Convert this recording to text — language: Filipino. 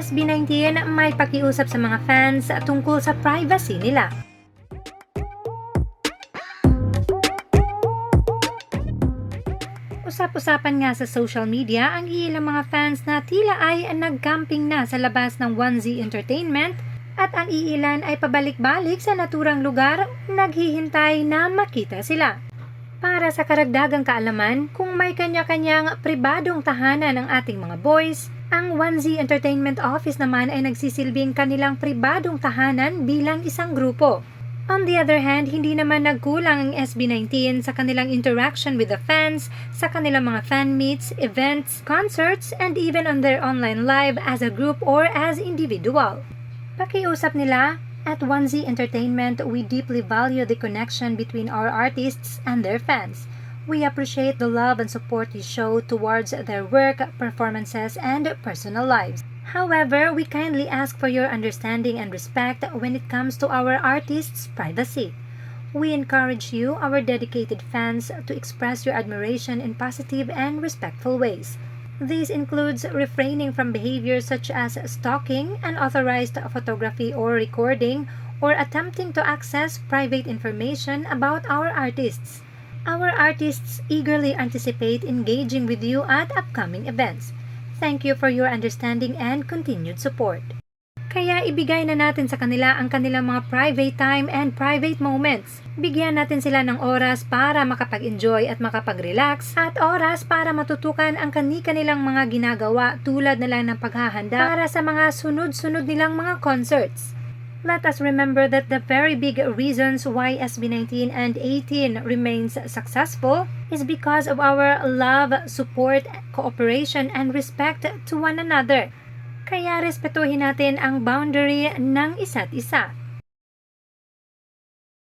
SB19 may pakiusap sa mga fans tungkol sa privacy nila. Usap-usapan nga sa social media ang ilang mga fans na tila ay nag-camping na sa labas ng 1Z Entertainment at ang iilan ay pabalik-balik sa naturang lugar naghihintay na makita sila. Para sa karagdagang kaalaman, kung may kanya-kanyang pribadong tahanan ng ating mga boys, ang 1Z Entertainment Office naman ay nagsisilbing kanilang pribadong tahanan bilang isang grupo. On the other hand, hindi naman nagkulang ang SB19 sa kanilang interaction with the fans, sa kanilang mga fan meets, events, concerts, and even on their online live as a group or as individual. Pakiusap nila, at 1Z Entertainment, we deeply value the connection between our artists and their fans. We appreciate the love and support you show towards their work, performances, and personal lives. However, we kindly ask for your understanding and respect when it comes to our artists' privacy. We encourage you, our dedicated fans, to express your admiration in positive and respectful ways. This includes refraining from behaviors such as stalking, unauthorized photography or recording, or attempting to access private information about our artists. Our artists eagerly anticipate engaging with you at upcoming events. Thank you for your understanding and continued support. Kaya ibigay na natin sa kanila ang kanilang mga private time and private moments. Bigyan natin sila ng oras para makapag-enjoy at makapag-relax at oras para matutukan ang kani-kanilang mga ginagawa tulad na lang ng paghahanda para sa mga sunod-sunod nilang mga concerts. Let us remember that the very big reasons why SB19 and 18 remains successful is because of our love, support, cooperation, and respect to one another. Kaya respetuhin natin ang boundary ng isa't isa.